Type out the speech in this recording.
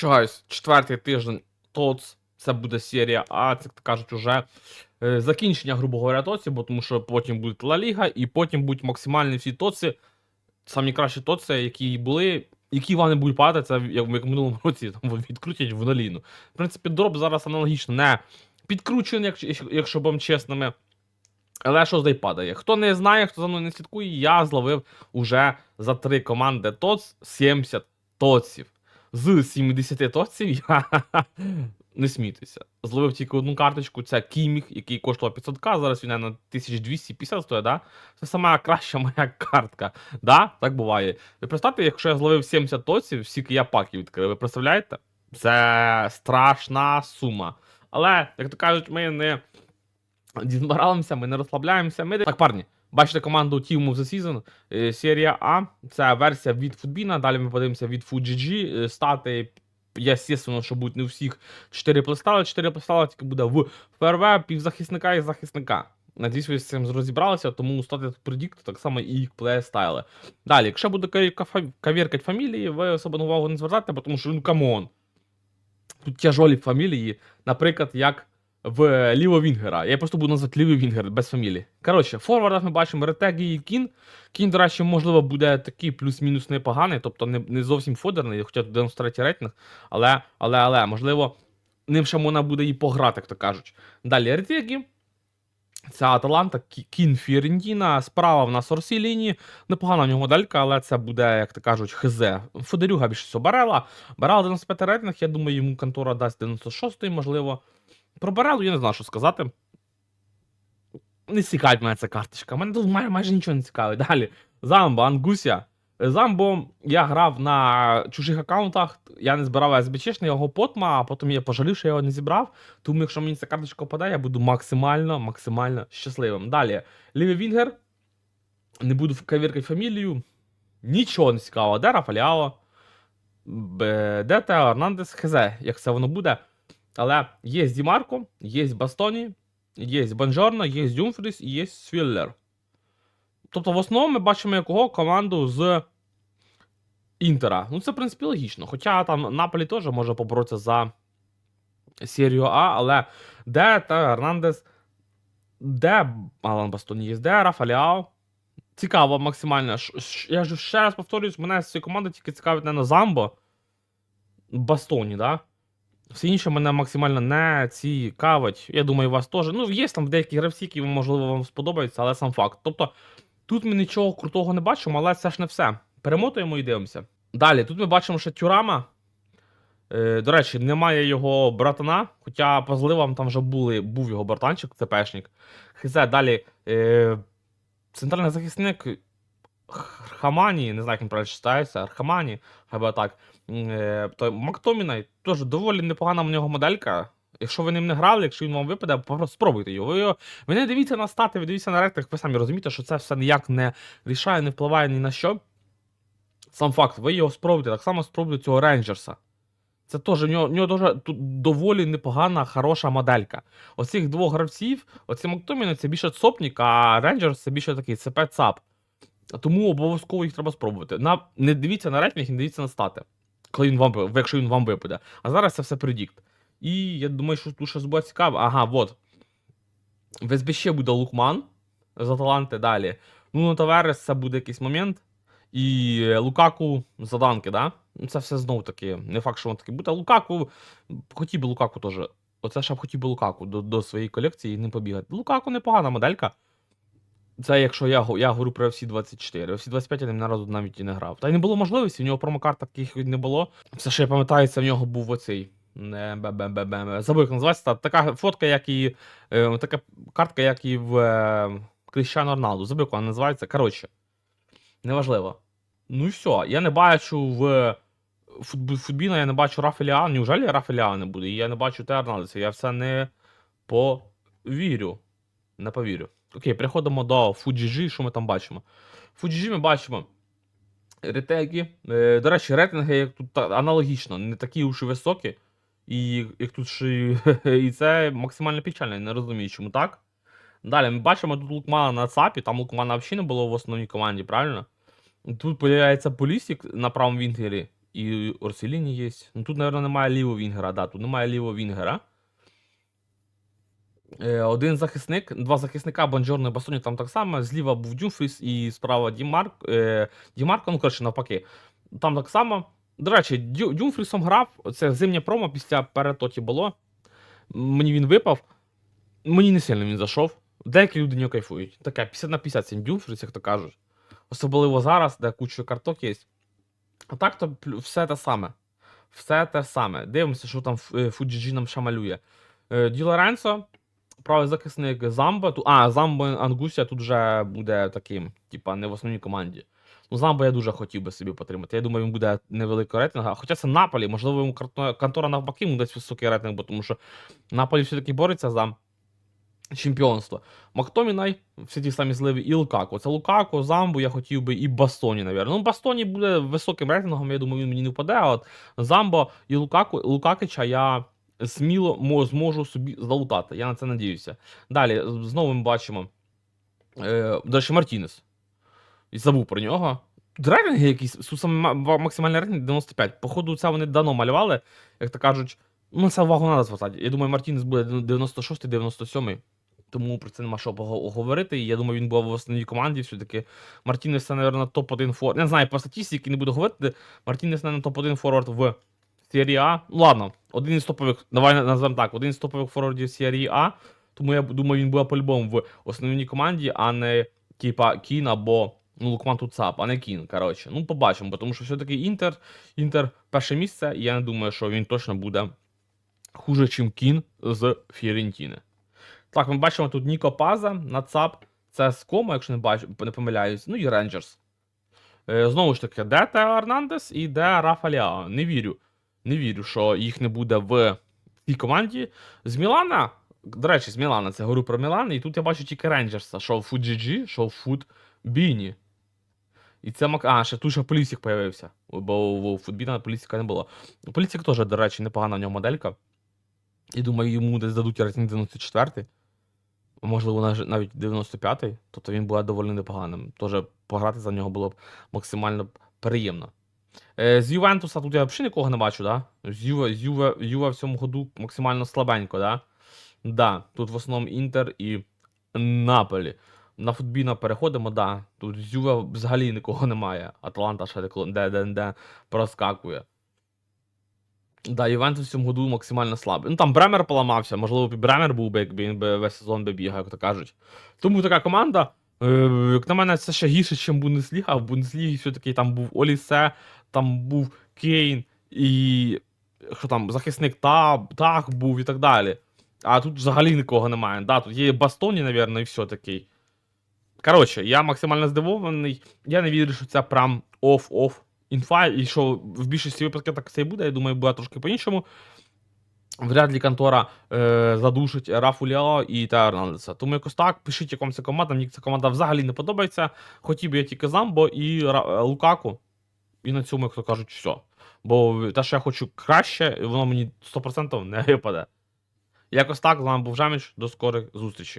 Чогось, четвертий тиждень ТОЦ, це буде серія А, це кажуть, уже е, закінчення, грубо говоря, ТОЦів, бо тому що потім буде Ла Ліга, і потім будуть максимальні всі ТОЦи, самі кращі ТОЦи, які були, які вони будуть падати, це як, в минулому році там, відкрутять в нуліну. В принципі, дроп зараз аналогічно не підкручений, якщо, якщо будемо чесними. Але що здесь падає? Хто не знає, хто за мною не слідкує, я зловив уже за три команди ТОЦ 70 ТОЦів. З 70 ТОЦів я не смійтеся. Зловив тільки одну карточку, це Кіміх, який коштував 500к, зараз він на 1250 стоїть, да? Це сама краща моя картка. Да? Так буває. Ви представте, якщо я зловив 70 ТОЦів, скільки я паків відкрив, ви представляєте? Це страшна сума. Але, як то кажуть, ми не дізморалимося, ми не розслабляємося. Ми... Так, парні, бачите команду Team of the Season, е, серія А. Це версія від Футбіна. Далі ми подивимося від FUGG. Е, Стати, естественно, що будуть не всіх 4 плейстайли. 4 плейстайли тільки буде в ФРВ, півзахисника і захисника. Надіюсь, ви з цим розібралися, тому стати предікт так само і їх плейстайли. Далі, якщо буде кавіркати фамілії, ви особливо увагу не звертайте, тому що ну камон. Тут тяжолі фамілії, наприклад, як в Ліво Вінгера. Я просто буду назвати Лівий Вінгер без фамілії. Коротше, форвардах ми бачимо Ретегі і Кін. Кін, до речі, можливо, буде такий плюс-мінус непоганий, тобто не, не зовсім фодерний, хоча тут 93 рейтинг, але, але, але, можливо, ним ще можна буде і пограти, як то кажуть. Далі Ретегі. Це Аталанта, Кі- Кін Фірентіна. Справа в нас Орсіліні. Непогана в нього моделька, але це буде, як то кажуть, ХЗ. Федерюга більше всього Барела. Барела 95 рейтинг, я думаю, йому контора дасть 96-й, можливо. Про Барелу я не знаю, що сказати. Не цікавить мене ця карточка. Мене тут май- майже нічого не цікавить. Далі. Замбо, Ангуся. Замбо я грав на чужих аккаунтах, я не збирав СБЧшний його потма, а потім я пожалів, що я його не зібрав. Тому якщо мені ця карточка впаде, я буду максимально, максимально щасливим. Далі. Лівий Вінгер. Не буду кавіркати фамілію. Нічого не цікавого. Де Рафаляо? Б- Де Тео Ернандес Хз, як це воно буде. Але є Дімарко, є Бастоні, є Бонжорно, є Дюмфріс і є Свіллер. Тобто, в основному ми бачимо якого команду з Інтера. Ну, це, в принципі, логічно. Хоча там Наполі теж може поборотися за серію А, але де та Ернандес, де Алан Бастоні є, де Рафаляо. Цікаво максимально. Я ж ще раз повторюсь, мене з цієї команди тільки цікавить не на Замбо, Бастоні, да? Все інше мене максимально не цікавить. Я думаю, вас теж. Ну, є там деякі гравці, які можливо вам сподобаються, але сам факт. Тобто, тут ми нічого крутого не бачимо, але це ж не все. Перемотуємо і дивимося. Далі, тут ми бачимо, що Тюрама. Е, до речі, немає його братана, хоча по зливам там вже були, був його братанчик, ЦПшник. Хз, далі. Е, центральний захисник Хамані, не знаю, як він правильно читається, Архамані, би так. Е, то Мактомінай теж доволі непогана в нього моделька. Якщо ви ним не грали, якщо він вам випаде, спробуйте його. Ви, ви не дивіться на стати, ви дивіться на рейтинг, ви самі розумієте, що це все ніяк не рішає, не впливає ні на що. Сам факт, ви його спробуйте, так само спробуйте цього рейнджерса. Це теж в нього, в нього дуже тут доволі непогана, хороша моделька. Оцих двох гравців, оці Мактоміни це більше цопнік, а Рейнджерс це більше такий цп цап Тому обов'язково їх треба спробувати. На, не дивіться на рейтинг, не дивіться на стати. Коли він вам, якщо він вам випаде. А зараз це все предікт. І я думаю, що тут щось буде цікаве. Ага, от. В СБ буде Лукман за таланти далі. Ну, на Таверес це буде якийсь момент. І Лукаку за данки, да? Ну, це все знову таки. Не факт, що воно таке буде. А Лукаку. Хотів би Лукаку теж. Оце ще б хотів би Лукаку до, до своєї колекції і не побігати. Лукаку непогана моделька. Це якщо я, я говорю про FC 24. FC 25 я ним наразі навіть і не грав. Та й не було можливості, в нього промокарт таких не було. Все, що я пам'ятаю, це в нього був оцей. Не. Забув, як називається. Та- Така фотка, як і. Е, така картка, як і в е, Кріщану Роналду. Забув, як вона називається. Коротше. Неважливо. Ну і все. Я не бачу в Футбіна, я не бачу Рафеліа. Неужели Рафеліа не буде? І я не бачу Те Арналдеса. Я все не повірю. Не повірю. Окей, переходимо до Fuji, що ми там бачимо. Fuji ми бачимо ретеги. Е, до речі, рейтинги як тут аналогічно, не такі уж і високі. І як тут ще і це максимально печально, я не розумію, чому так. Далі ми бачимо тут Лукмана на ЦАПі, там Лукмана взагалі не було в основній команді, правильно? Тут появляється Полісік на правому вінгері. і Орселіні є. Ну тут, мабуть, немає лівого Вінгера, да, тут немає лівого Вінгера. Е, Один захисник, два захисника, Бонджорно і Бастоні там так само. Зліва був Дюмфріс і справа Дімарк, е, Дімарко, ну коротше, навпаки. Там так само. До речі, Дю, Дюмфрісом грав. Це зимнє промо після перетоті було. Мені він випав. Мені не сильно він зайшов. Деякі люди не кайфують. Таке 50 на 50 цим Дюмфріс, як то кажуть. Особливо зараз, де куча карток є. А так то все те саме. Все те саме. Дивимося, що там е, Фуджіджі нам ще малює. Е, Ді Лоренцо, правий захисник Замбо. Ту, а, Замбо Ангусія тут вже буде таким, типа, не в основній команді. Ну, Замбо я дуже хотів би собі потримати. Я думаю, він буде невеликого рейтингу. Хоча це Наполі, можливо, йому контора навпаки йому дасть високий рейтинг, бо тому що Наполі все-таки бореться за чемпіонство. Мактомінай, всі ті самі зливи, і Лукако. Це Лукако, Замбу, я хотів би і Бастоні, навірно. Ну, Бастоні буде високим рейтингом, я думаю, він мені не впаде, а от Замбо і Лукако, Лукакича я сміло зможу собі залутати. Я на це надіюся. Далі, знову ми бачимо. Е, до речі, Мартінес. І забув про нього. Тут рейтинги якісь, максимальний рейтинг 95. Походу, це вони давно малювали, як то кажуть. Ну, це увагу треба звертати. Я думаю, Мартінес буде 96-97. Тому про це нема що говорити. І я думаю, він був в основній команді. Все-таки Мартінес це, мабуть, топ-1 форвард. Не знаю, по статистиці не буду говорити. Мартінес, мабуть, топ-1 форвард в серії А. Ну ладно, один із топових, давай назвемо так, один із топових форвардів серії А. Тому я думаю, він буде по-любому в основній команді, а не типа Кін або ну, Лукман Туцап, а не Кін. Коротше. Ну, побачимо, тому що все-таки Інтер, Інтер перше місце, і я не думаю, що він точно буде хуже, чим Кін з Фіорентіни. Так, ми бачимо тут Ніко Паза, Нацап, це Скома, якщо не бачу, не помиляюсь, ну і Рейнджерс. Е, знову ж таки, де Тео Ернандес і де Рафа Ліао. Не вірю. Не вірю, що їх не буде в цій команді. З Мілана, до речі, з Мілана, це говорю про Мілан, і тут я бачу тільки Рейнджерса, що в Фуджіджі, що в Фуд Біні. І це Мак. А, ще тут ще Полісік появився, бо у Футбіна Полісіка не було. Полісік теж, до речі, непогана в нього моделька. І думаю, йому десь дадуть рейтинг 94 можливо, навіть 95-й, тобто він буде доволі непоганим. Тож пограти за нього було б максимально приємно. Е, з Ювентуса тут я взагалі нікого не бачу, да? З Юве, з Юве, Юве в цьому году максимально слабенько, да? Да, тут в основному Інтер і Наполі. На футбіна переходимо, да. Тут з Юве взагалі нікого немає. Атланта ще де, де, де, проскакує. Да, Ювентус в цьому году максимально слабий. Ну там Бремер поламався, можливо, Бремер був би, якби він би весь сезон би бігав, як то кажуть. Тому така команда, е, як на мене, це ще гірше, ніж Бундесліга. В Бундеслігі все-таки там був Олісе, там був Кейн і що там, захисник Таб, Так був і так далі. А тут взагалі нікого немає. Да, тут є Бастоні, напевно, і все такий. Коротше, я максимально здивований. Я не вірю, що це прям оф-оф інфа, і що в більшості випадків так це і буде. Я думаю, буде трошки по-іншому. Вряд ли контора е, задушить Рафу Ліао і Ернандеса. Тому якось так, пишіть, якому це команда. Мені ця команда взагалі не подобається. Хотів би я тільки Замбо і Ра- е, Лукаку. І на цьому, як то кажуть, все. Бо те, що я хочу краще, воно мені 100% не випаде. Якось так, з вами був Жаміч. До скорих зустрічей.